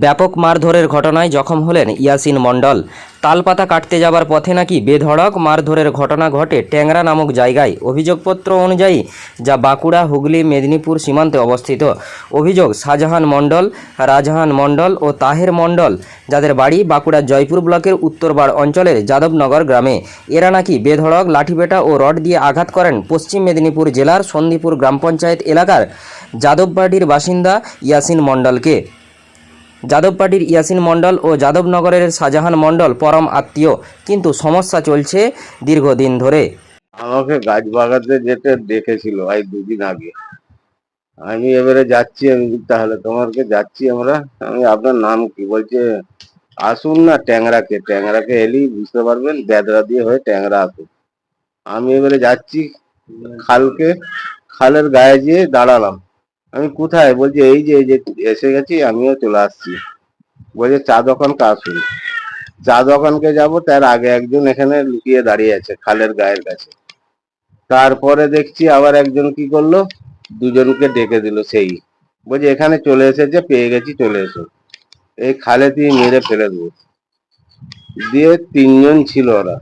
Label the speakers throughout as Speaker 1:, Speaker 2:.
Speaker 1: ব্যাপক মারধরের ঘটনায় জখম হলেন ইয়াসিন মণ্ডল। তালপাতা কাটতে যাবার পথে নাকি বেধড়ক মারধরের ঘটনা ঘটে ট্যাংরা নামক জায়গায়। অভিযোগপত্র অনুযায়ী যা বাঁকুড়া, হুগলি, মেদিনীপুর সীমান্তে অবস্থিত। অভিযোগ, শাহজাহান মণ্ডল, রাজহান মণ্ডল ও তাহের মণ্ডল, যাদের বাড়ি বাঁকুড়ার জয়পুর ব্লকের উত্তরবাড় অঞ্চলের যাদবনগর গ্রামে। এরা নাকি বেধড়ক, লাঠিপেটা ও রড দিয়ে আঘাত করেন পশ্চিম মেদিনীপুর জেলার সন্দীপুর গ্রাম পঞ্চায়েত এলাকার যাদববাড়ির বাসিন্দা ইয়াসিন মণ্ডলকে। যাদবপাটির ইয়াসিন মণ্ডল ও যাদবনগরের শাহজাহান মণ্ডল পরম আত্মীয়। কিন্তু সমস্যা চলছে দীর্ঘদিন ধরে।
Speaker 2: আমাকে গাছ বাগাতে যেতে ডেকেছিল এই দুদিন আগে। আমি এবারে যাচ্ছি, আমি তাহলে তোমাকে যাচ্ছি আমরা? আমি, আপনার নাম কি? বলছে, আসুন না ট্যাংরাকে ট্যাংরাকে এলেই বুঝতে পারবেন বেদরা দিয়ে হয়ে ট্যাংরা আসুন আমি এবারে যাচ্ছি, খালকে, খালের গায়ে গিয়ে দাঁড়ালাম। আমি কোথায়? বলছে, এই যে যে, এসে গেছি, আমিও চলে আসছি। বলছে, চা দোকানকে আসুন চা দোকানকে যাব, তার আগে একজন এখানে লুকিয়ে দাঁড়িয়ে আছে, খালের গায়ের কাছে। তারপরে দেখছি আবার একজন কি করল, দুজনকে ডেকে দিল সেই। বলছে, এখানে চলে এসেছে, পেয়ে গেছি, চলে এসো। এই খালে তুই মেরে ফেলে দেবো। দিয়ে তিনজন ছিল ওরা।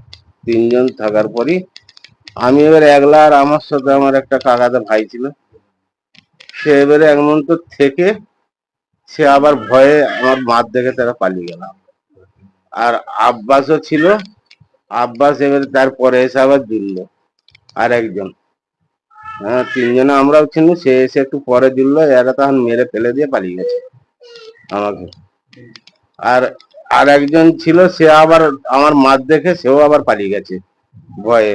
Speaker 2: তিনজন থাকার পরই, আমি এবার একলা আর আমার সাথে আমার একটা কাকাতে ভাই ছিল। সে এবারে এমন তো থেকে সে আবার ভয়ে আমার মার দেখে তারা পালিয়ে গেল। আর আব্বাসও ছিল, আব্বাস এবারে তারপরে এসে আবার জুড়ল আর একজন। হ্যাঁ তিনজনে আমরাও চিনি, সে এসে একটু পরে জুড়ল এরা তখন মেরে ফেলে দিয়ে পালিয়ে গেছে আমাকে। আর আর একজন ছিল, সে আবার আমার মার দেখে সেও আবার পালিয়ে গেছে ভয়ে।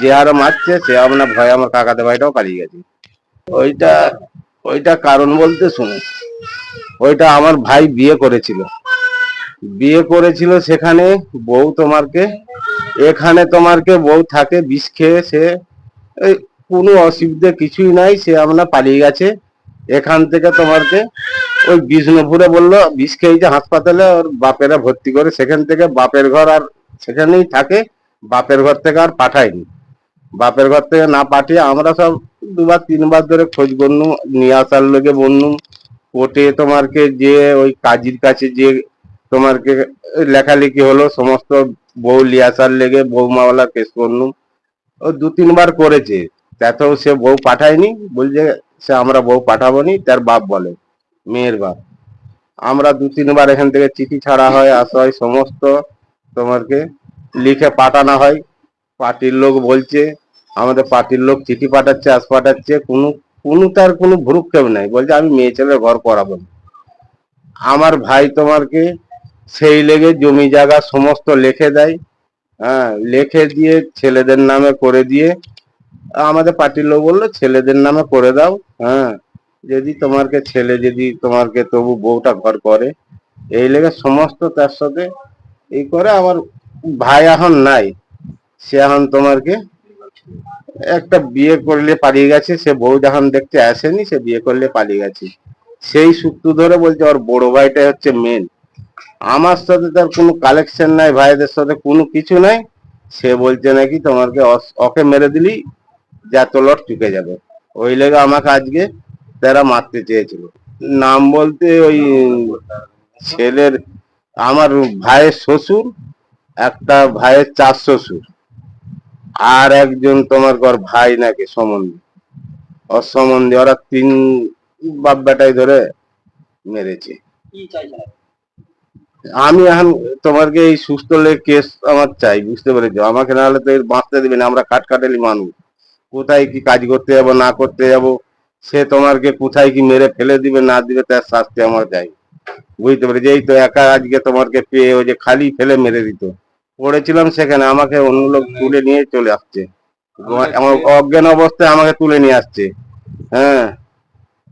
Speaker 2: যে আরও মারছে, সে আপনার ভয়ে আমার কাকাতে ভাইটাও পালিয়ে গেছে। ওইটা ওইটা কারণ বলতে শুনে ওইটা আমার ভাই বিয়ে করেছিল। বিয়ে করেছিল সেখানে বউ তোমারকে, এখানে তোমারকে বউ থাকে বিষ খেয়ে সে কোনো অসুবিধে কিছুই নাই, সে আমরা পালিয়ে গেছে। এখান থেকে তোমারকে ওই বিষ্ণুপুরে বলল, বিষ খেয়েছে হাসপাতালে ওর বাপেরা ভর্তি করে, সেখান থেকে বাপের ঘর আর সেখানেই থাকে, বাপের ঘর থেকে আর পাঠায়নি। বাপের ঘর থেকে না পাঠিয়ে আমরা সব দুবার তিনবার ধরে খোঁজ করলুম নিয়ে আসার লোকে বললুম কোর্টে তোমারকে যে ওই কাজীর কাছে যে তোমারকে লেখালেখি হলো, সমস্ত বউ লিয়াসার লেগে বউ বৌমাওয়ালা কেস করলুম ও দু তিনবার করেছে, তাতেও সে বউ পাঠায়নি, বলছে সে আমরা বউ পাঠাবো নি তার বাপ বলে, মেয়ের বাপ। আমরা দু তিনবার এখান থেকে চিঠি ছাড়া হয় আসা হয় সমস্ত তোমারকে লিখে পাঠানো হয়। পার্টির লোক বলছে আমাদের পার্টির লোক চিঠি পাঠাচ্ছে আস পাঠাচ্ছে, কোনো কোনো তার কোনো ভ্রুক্ষেপ নাই বলছে, আমি মেয়ে ছেলের ঘর করাবো। আমার ভাই তোমারকে সেই লেগে জমি জায়গা সমস্ত লেখে দেয় হ্যাঁ লিখে দিয়ে ছেলেদের নামে করে দিয়ে, আমাদের পার্টির লোক বলল, ছেলেদের নামে করে দাও হ্যাঁ যদি তোমারকে ছেলে যদি তোমারকে তবু বউটা ঘর করে এই লেগে সমস্ত তার সাথে এই করে, আমার ভাই এখন নাই, সে এখন তোমারকে একটা বিয়ে করলে পালিয়ে গেছে, সে বউ যখন দেখতে আসেনি, সে বিয়ে করলে পালিয়ে গেছে। সেই সূত্র ধরে বলছে, ওর বড় ভাইটাই হচ্ছে মেন আমার সাথে তার কোনো কালেকশন নাই, ভাইদের সাথে কোনো কিছু নাই। সে বলছে নাকি, তোমাকে ওকে মেরে দিলি যত লট চুকে যাবে। ওই লেগে আমাকে আজকে তারা মারতে চেয়েছিল। নাম বলতে ওই ছেলের, আমার ভাইয়ের শ্বশুর, একটা ভাইয়ের চার শ্বশুর। আর একজন তোমার ঘর ভাই নাকি সম্বন্ধে ওর সম্বন্ধে ওরা তিন বাপ বেটাই ধরে মেরেছে। আমি এখন তোমাকে এই সুস্থ কেস আমার চাই, বুঝতে পেরেছ? আমাকে না হলে তো বাঁচতে দেবে না, আমরা কাট কাটালি মানুষ। কোথায় কি কাজ করতে যাব, না করতে যাব, সে তোমারকে কোথায় কি মেরে ফেলে দিবে, না দিবে, তার শাস্তি আমার চাই। বুঝতে পেরেছি? এই তো একা আজকে তোমাকে পেয়ে ওই যে খালি ফেলে মেরে দিত। পড়েছিলাম সেখানে আমাকে অন্য লোক তুলে নিয়ে চলে আসছে। আমার অজ্ঞান অবস্থায় আমাকে তুলে নিয়ে আসছে। হ্যাঁ।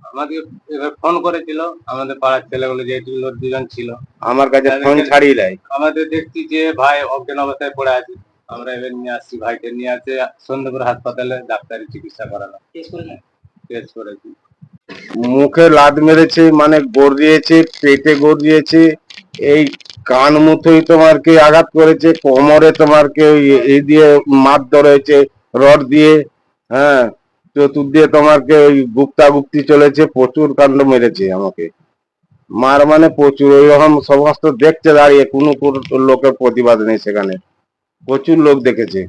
Speaker 3: আমাদের এবার ফোন করেছিল আমাদের পাড়ার ছেলেগুলো যে লোক দুজন ছিল।
Speaker 2: আমার কাছে ফোন ছাড়িয়ে দেয়।
Speaker 3: আমাদের দেখছি যে ভাই অজ্ঞান অবস্থায় পড়ে আছে। আমরা এবার নিয়ে আসছি ভাইকে নিয়ে আসে সন্ধ্যপুর হাসপাতালে ডাক্তারি চিকিৎসা করালাম কেস করেছি?
Speaker 2: মুখে লাদ মেরেছে মানে গড়িয়েছে পেটে গড়িয়েছে এই কান মুথোই তোমারকে আঘাত করেছে, কোমরে তোমারকে ওই এই দিয়ে মার ধরেছে, রড দিয়ে হ্যাঁ চতুর দিয়ে তোমারকে ওই গুপ্তা গুপ্তি চলেছে, প্রচুর কাণ্ড মেরেছে আমাকে। মার মানে প্রচুর ওইরকম সমস্ত দেখছে দাঁড়িয়ে, কোনো কোনো লোকের প্রতিবাদ নেই সেখানে। প্রচুর লোক দেখেছে।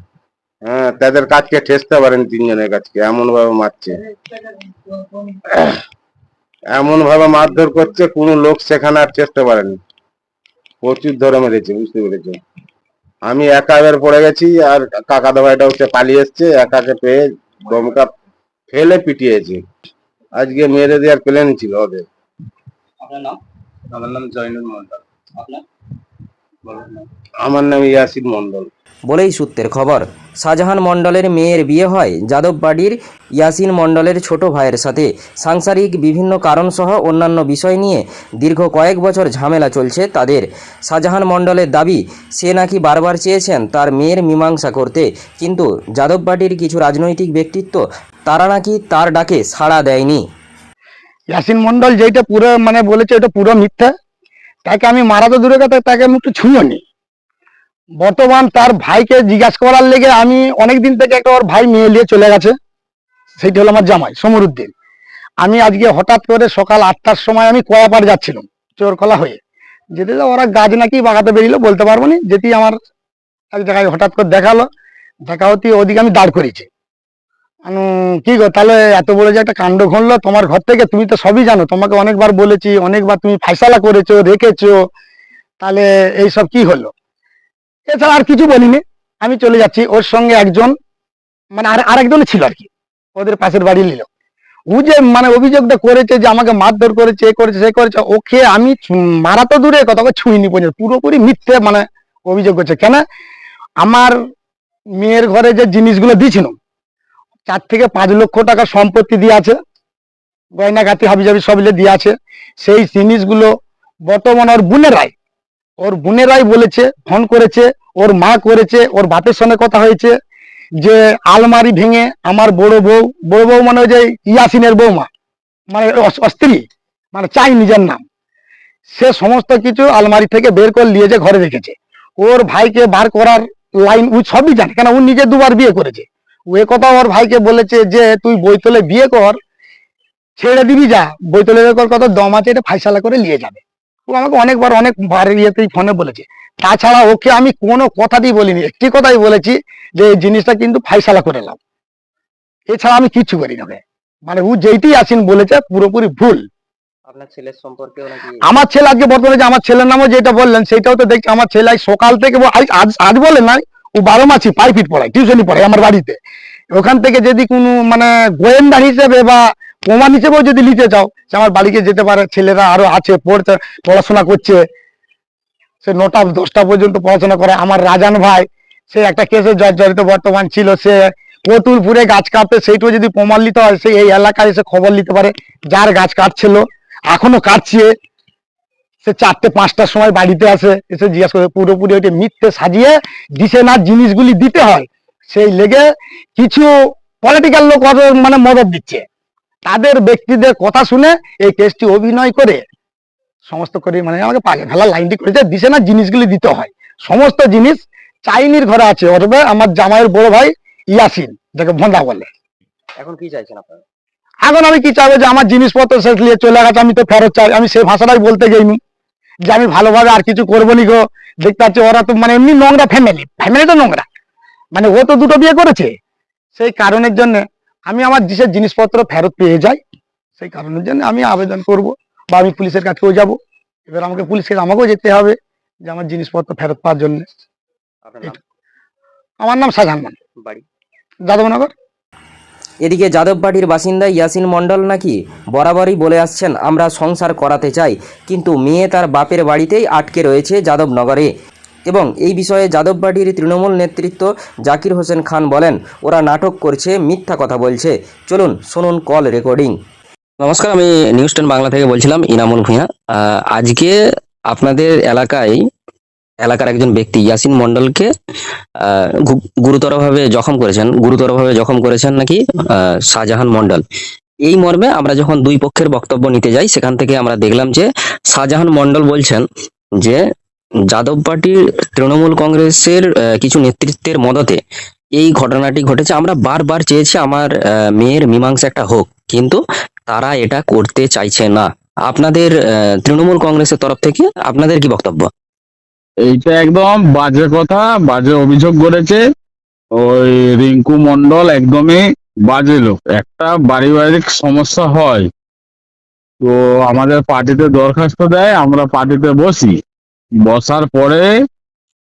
Speaker 2: হ্যাঁ তাদের কাজকে ঠেসতে পারেন তিনজনের কাছকে এমন ভাবে মারছে। এমন ভাবে মারধর করছে, কোনো লোক সেখানে আর চেষ্টা পারেনি। প্রচুর ধরে মেরেছে বুঝতে পেরেছি? আমি একা এবার পড়ে গেছি আর কাকা ভাইটা হচ্ছে পালিয়ে এসছে একাকে পেয়ে দমকা ফেলে পিটিয়েছে। আজকে মেরে দেওয়ার প্ল্যান ছিল ওদের।
Speaker 1: আপনার নাম?
Speaker 3: আমার নাম জয়নুল মন্ডল
Speaker 1: আপনার?
Speaker 2: আমার নাম ইয়াসিন মন্ডল
Speaker 1: বলেই সূত্রের খবর। শাহজাহান মণ্ডলের মেয়ের বিয়ে হয় যাদববাড়ির ইয়াসিন মণ্ডলের ছোট ভাইয়ের সাথে। সাংসারিক বিভিন্ন কারণসহ অন্যান্য বিষয় নিয়ে দীর্ঘ কয়েক বছর ঝামেলা চলছে তাদের। শাহজাহান মণ্ডলের দাবি, সে নাকি বারবার চেয়েছেন তার মেয়ের মীমাংসা করতে। কিন্তু যাদববাড়ির কিছু রাজনৈতিক ব্যক্তিত্ব, তারা নাকি তার ডাকে সাড়া দেয়নি।
Speaker 4: ইয়াসিন মন্ডল যেটা পুরো মানে বলেছে ওটা পুরো মিথ্যা। তাকে আমি মারা তো দূরে কথা, তাকে আমি একটু ছুঁয়ও নি বর্তমান তার ভাইকে জিজ্ঞাসা করার লেগে আমি অনেকদিন থেকে একটা ওর ভাই মেয়ে নিয়ে চলে গেছে। সেইটা হলো আমার জামাই, সমরুদ্দিন। আমি আজকে হঠাৎ করে সকাল আটটার সময় আমি কয়াপাড় যাচ্ছিলাম চোরকলা হয়ে। যেতে যা ওরা গাছ নাকি বাগাতে বেরিয়েলো বলতে পারব না। যেটি আমার এক জায়গায় হঠাৎ করে দেখাল দেখা হতে ওদিকে আমি দাঁড় করেছি কি গো, তাহলে এত বড় যে একটা কাণ্ড ঘটলো, তোমার ঘর থেকে? তুমি তো সবই জানো, তোমাকে অনেকবার বলেছি, অনেকবার তুমি ফাইসালা করেছ, রেখেছো। তাহলে এইসব কি হলো? এছাড়া আর কিছু বলিনি। আমি চলে যাচ্ছি, ওর সঙ্গে একজন মানে আর আরেকজন ছিল আর কি। ওদের পাশের বাড়ি নিল ও যে মানে অভিযোগটা করেছে যে আমাকে মারধর করেছে, এ করেছে, সে করেছে, ওকে আমি মারা তো দূরে, কথা ছুঁইনি পর্যন্ত। পুরোপুরি মিথ্যে মানে অভিযোগ করছে। কেন? আমার মেয়ের ঘরে যে জিনিসগুলো দিয়েছিল, চার থেকে পাঁচ লক্ষ টাকা সম্পত্তি দিয়ে আছে গয়নাঘাতি হাবিজাবি সব মিলে দিয়ে আছে। সেই জিনিসগুলো বর্তমান ওর বোনেরাই ওর বোনেরাই বলেছে, ফোন করেছে, ওর মা করেছে, ওর বাপের সঙ্গে কথা হয়েছে যে আলমারি ভেঙে আমার বড় বউ বড় বউ মানে যে ইয়াসিনের বৌমা মানে অস্ত্রী মানে চাই নিজের নাম। সে সমস্ত কিছু আলমারি থেকে বের করে নিয়ে যে ঘরে রেখেছে। ওর ভাইকে বার করার লাইন ও সবই জানে, কেন ও নিজে দুবার বিয়ে করেছে। ও এ কথা ওর ভাইকে বলেছে যে, তুই বইতলে বিয়ে কর, ছেড়ে দিবি যা বইতলে কর কত দম আছে, এটা ফাইসালা করে নিয়ে যাবে। ও আমাকে অনেকবার অনেক বার ইয়েতেই ফোনে বলেছে। তাছাড়া ওকে আমি কোনো কথাতেই বলিনি একটি কথাই বলেছি যে এই জিনিসটা কিন্তু ফাইসালা করে নাও। এছাড়া আমি কিচ্ছু করি না মানে ও যেইটি আছেন বলেছে পুরোপুরি ভুল।
Speaker 1: আপনার ছেলের সম্পর্কেও
Speaker 4: আমার ছেলে আজকে বর্তমানে যে আমার ছেলের নামও যেটা বললেন সেটাও তো দেখছি আমার ছেলে সকাল থেকে আজ আজ- বলে নাই ও বারো মাসি প্রাইভেট পড়ায় টিউশনি পড়ায় আমার বাড়িতে। ওখান থেকে যদি কোনো মানে গোয়েন্দা হিসেবে বা প্রমাণ হিসেবেও যদি নিতে চাও যে আমার বাড়িতে যেতে পারে, ছেলেরা আরও আছে, পড়তে, পড়াশোনা করছে। সে নটা, দশটা পর্যন্ত পড়াশোনা করে। আমার রাজান ভাই, সে একটা কেসে জর্জরিত বর্তমান ছিল। সে কতুলপুরে গাছ কাটতে সেইটাও যদি প্রমাণ নিতে হয়, সে এই এলাকায় এসে খবর নিতে পারে যার গাছ কাটছিল। এখনও কাটছে। সে চারটে, পাঁচটার সময় বাড়িতে আসে, এসে জিজ্ঞাসা করে, পুরোপুরি ওইটা মিথ্যে সাজিয়ে দিছে না, জিনিসগুলি দিতে হয়। সেই লেগে কিছু পলিটিক্যাল লোক মানে মদত দিচ্ছে। তাদের ব্যক্তিদের কথা শুনে এই কেসটি অভিনয় করে সমস্ত করে মানে আমাকে পাগে ফেলার লাইনটি করেছে দিছে না জিনিসগুলি দিতে হয়। সমস্ত জিনিস চাইনির ঘরে আছে অথবা আমার জামাইয়ের বড় ভাই ইয়াসিন যাকে ভন্ডা বলে।
Speaker 1: এখন কি চাইছেন আপনারা?
Speaker 4: এখন আমি কি চাইব যে আমার জিনিসপত্র শেষ নিয়ে চলে গেছে আমি তো ফেরত চাই আমি সেই ভাষাটাই বলতে যাইনি। যে আমি ভালোভাবে আর কিছু করব নি গো দেখতে পাচ্ছি ওরা তো মানে এমনি নোংরা ফ্যামিলি ফ্যামিলি তো নোংরা। মানে ও তো দুটো বিয়ে করেছে। সেই কারণের জন্য আমি আমার দেশের জিনিসপত্র ফেরত পেয়ে যাই। সেই কারণের জন্য আমি আবেদন করব বা আমি পুলিশের কাছেও যাব। এবার আমাকে পুলিশের আমাকেও যেতে হবে যে আমার জিনিসপত্র ফেরত পাওয়ার জন্য।
Speaker 1: আপনার
Speaker 4: নাম? আমার নাম শাহজাহান
Speaker 1: বাড়ি?
Speaker 4: যাদবনগর।
Speaker 1: এদিকে যাদববাড়ির বাসিন্দা ইয়াসিন মণ্ডল নাকি বরাবরই বলে আসছেন আমরা সংসার করাতে চাই। কিন্তু মেয়ে তার বাপের বাড়িতেই আটকে রয়েছে যাদবনগরে। এবং এই বিষয়ে যাদববাড়ির তৃণমূল নেতৃত্ব জাকির হোসেন খান বলেন ওরা নাটক করছে মিথ্যা কথা বলছে। চলুন শুনুন কল রেকর্ডিং। নমস্কার আমি নিউজ টেন বাংলা থেকে বলছিলাম ইনামুল আহ, আজকে আপনাদের এলাকায় এলাকার একজন ব্যক্তি ইয়াসিন মন্ডলকে গুরুতরভাবে জখম করেছেন। গুরুতরভাবে জখম করেছেন নাকি? শাহজাহান মণ্ডল। এই মর্মে আমরা যখন দুই পক্ষের বক্তব্য নিতে যাই সেখান থেকে আমরা দেখলাম যে শাহজাহান মণ্ডল বলছেন যে যাদব পার্টির তৃণমূল কংগ্রেসের কিছু নেতৃত্বের মদতে এই ঘটনাটি ঘটেছে। আমরা বারবার চেয়েছি আমার মেয়ের মীমাংসা একটা হোক, কিন্তু তারা এটা করতে চাইছে না। আপনাদের তৃণমূল কংগ্রেসের তরফ থেকে আপনাদের কি বক্তব্য?
Speaker 5: এইটা একদম বাজে কথা, বাজে অভিযোগ করেছে। ওই রিঙ্কু মন্ডল একদমই বাজে লোক। একটা পারিবারিক সমস্যা হয়। তো আমাদের পার্টিতে দরখাস্ত দেয়, আমরা পার্টিতে বসি। বসার পরে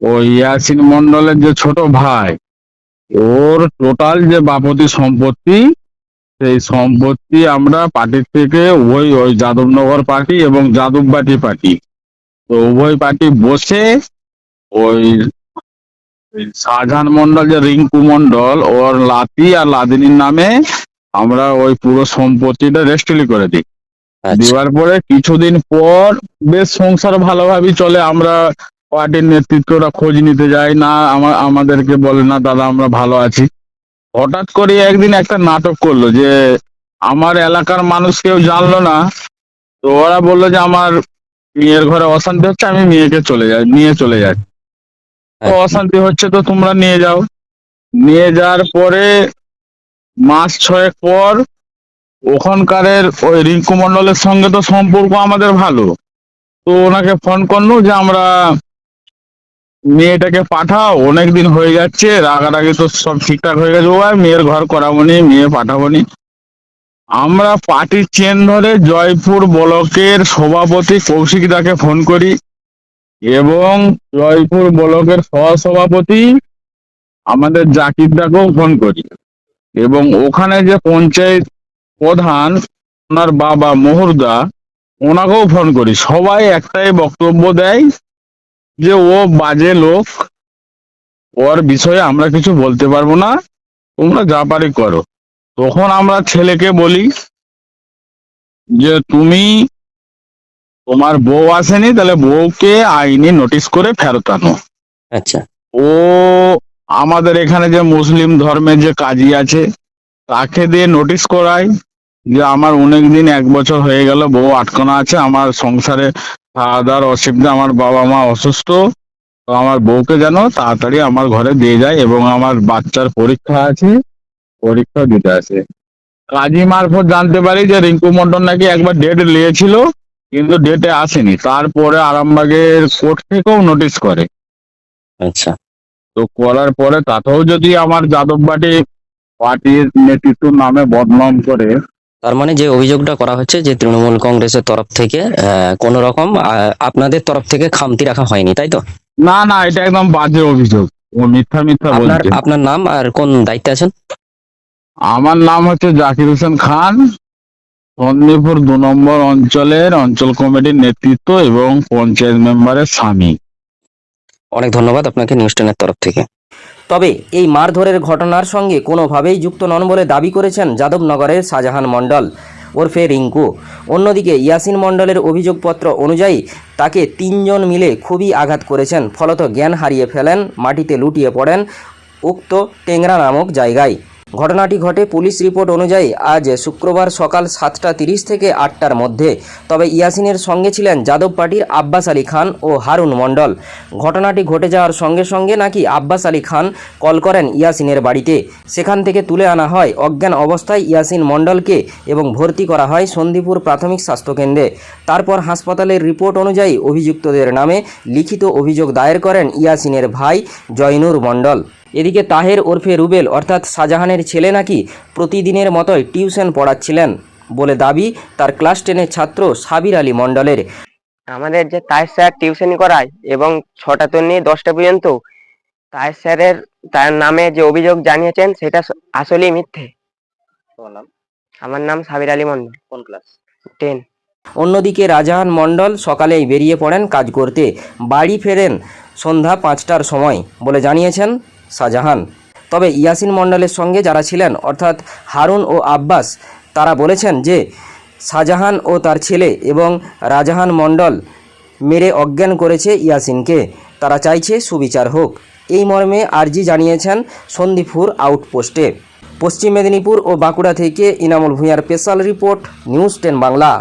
Speaker 5: ওই ইয়াসিন মন্ডলের যে ছোট ভাই, ওর টোটাল যে বাপতি সম্পত্তি, সেই সম্পত্তি আমরা পার্টির থেকে ওই ওই যাদবনগর পার্টি এবং যাদববাটি পার্টি। তো উভয় পার্টি বসে ওই শাহজাহান মন্ডল যে রিঙ্কু মন্ডল ওর লাতি আর লাদিনীর নামে আমরা ওই পুরো সম্পত্তিটা রেস্টলি করে দিই। দেওয়ার পরে কিছুদিন পর বেশ সংসার ভালোভাবেই চলে আমরা পার্টির নেতৃত্বরা খোঁজ নিতে যাই না আমা- আমাদেরকে বলে না দাদা আমরা ভালো আছি। হঠাৎ করে একদিন একটা নাটক করল যে আমার এলাকার মানুষ কেউ জানলো না। তো ওরা বলল যে আমার মেয়ের ঘরে অশান্তি হচ্ছে আমি মেয়েকে চলে যাই নিয়ে চলে যাই। তো অশান্তি হচ্ছে তো তোমরা নিয়ে যাও। নিয়ে যাওয়ার পরে মাস ছয়েক পর ওখানকারের ওই রিঙ্কু মন্ডলের সঙ্গে তো সম্পর্ক আমাদের ভালো। তো ওনাকে ফোন করল যে, আমরা মেয়েটাকে পাঠাও, অনেক দিন হয়ে যাচ্ছে, রাগারাগি তো সব ঠিকঠাক হয়ে গেছে। ও মেয়ের ঘর করাবো নি, মেয়ে পাঠাবো নি। আমরা পার্টির চেন ধরে জয়পুর ব্লকের সভাপতি কৌশিক দাকে ফোন করি এবং জয়পুর ব্লকের সহসভাপতি আমাদের জাকির দাকেও ফোন করি এবং ওখানে যে পঞ্চায়েত প্রধান ওনার বাবা মোহরদা ওনাকেও ফোন করি। সবাই একটাই বক্তব্য দেয় যে ও বাজে লোক ওর বিষয়ে আমরা কিছু বলতে পারব না তোমরা যা পারি করো। তখন আমরা ছেলেকে বলি যে তুমি তোমার বউ আসেনি তাহলে বউকে আইনি নোটিশ করে ফেরত আনো।
Speaker 1: আচ্ছা।
Speaker 5: ও আমাদের এখানে যে মুসলিম ধর্মের যে কাজী আছে তাকে দিয়ে নোটিশ করাই যে আমার অনেক দিন এক বছর হয়ে গেল বউ আটকানো আছে আমার সংসারে খাওয়া দাওয়ার অসুবিধা আমার বাবা মা অসুস্থ। তো আমার বউকে যেন তাড়াতাড়ি আমার ঘরে দিয়ে যায় এবং আমার বাচ্চার পরীক্ষা আছে পরীক্ষা দিতে আছে কাজী মারফত জানতে পারি যে রিঙ্কু মন্ডল নাকি একবার ডেট নিয়েছিল কিন্তু ডেটে আসেনি। তারপরে আরামবাগের কোর্ট থেকেও নোটিশ করে।
Speaker 1: আচ্ছা।
Speaker 5: তো করার পরে তাতেও যদি আমার যাদববাটি পার্টির নেতৃত্ব নামে বদনাম করে।
Speaker 1: তার মানে যে অভিযোগটা করা হচ্ছে যে তৃণমূল কংগ্রেসের তরফ থেকে কোন রকম আপনাদের তরফ থেকে খামতি রাখা হয়নি তাই তো?
Speaker 5: না না এটা একদম বাজে অভিযোগ। ও মিথ্যা মিথ্যা
Speaker 1: আপনার
Speaker 5: বলছে।
Speaker 1: আপনার নাম আর কোন দায়িত্বে আছেন?
Speaker 5: আমার নাম হচ্ছে জাকির হোসেন খান সন্দীপুর দু নম্বর অঞ্চলের অঞ্চল কমিটির নেতৃত্ব এবং পঞ্চায়েত মেম্বারের স্বামী।
Speaker 1: অনেক ধন্যবাদ আপনাকে নিউজ টেনের তরফ থেকে। তবে এই মারধরের ঘটনার সঙ্গে কোনোভাবেই যুক্ত নন বলে দাবি করেছেন যাদবনগরের শাহজাহান মণ্ডল ওরফে রিঙ্কু। অন্যদিকে ইয়াসিন মণ্ডলের অভিযোগপত্র অনুযায়ী তাকে তিনজন মিলে খুবই আঘাত করেছেন, ফলত জ্ঞান হারিয়ে ফেলেন, মাটিতে লুটিয়ে পড়েন উক্ত টেংরা নামক জায়গায়। ঘটনাটি ঘটে পুলিশ রিপোর্ট অনুযায়ী আজ শুক্রবার সকাল সাতটা তিরিশ থেকে আটটার মধ্যে। তবে ইয়াসিনের সঙ্গে ছিলেন যাদব পার্টির আব্বাস আলী খান ও হারুন মণ্ডল। ঘটনাটি ঘটে যাওয়ার সঙ্গে সঙ্গে নাকি আব্বাস আলী খান কল করেন ইয়াসিনের বাড়িতে। সেখান থেকে তুলে আনা হয় অজ্ঞান অবস্থায় ইয়াসিন মণ্ডলকে এবং ভর্তি করা হয় সন্দীপুর প্রাথমিক স্বাস্থ্যকেন্দ্রে। তারপর হাসপাতালের রিপোর্ট অনুযায়ী অভিযুক্তদের নামে লিখিত অভিযোগ দায়ের করেন ইয়াসিনের ভাই জয়নুর মণ্ডল। এদিকে তাহের ওরফে রুবেল অর্থাৎ শাহজাহানের ছেলে নাকি প্রতিদিনের মতোই টিউশন পড়াচ্ছিলেন বলে দাবি তার ক্লাস টেনের ছাত্র সাবির আলী মণ্ডলের।
Speaker 6: আমাদের যে তাই স্যার টিউশনি করায় এবং ছটা তো নিয়ে দশটা পর্যন্ত তাই স্যারের তার নামে যে অভিযোগ জানিয়েছেন সেটা আসলেই মিথ্যে। আমার নাম সাবির আলী মন্ডল কোন ক্লাস? টেন।
Speaker 1: অন্যদিকে রাজাহান মণ্ডল সকালেই বেরিয়ে পড়েন কাজ করতে বাড়ি ফেরেন সন্ধ্যা পাঁচটার সময় বলে জানিয়েছেন শাহজাহান। তবে ইয়াসিন মণ্ডলের সঙ্গে যারা ছিলেন, অর্থাৎ হারুন ও আব্বাস, তারা বলেছেন যে শাহজাহান ও তার ছেলে এবং রাজাহান মণ্ডল মেরে অজ্ঞান করেছে ইয়াসিনকে। তারা চাইছে সুবিচার হোক। এই মর্মে আর্জি জানিয়েছেন সন্দীপুর আউটপোস্টে। পশ্চিম মেদিনীপুর ও বাঁকুড়া থেকে Inamul ভূঁয়ার special report, news ten Bangla.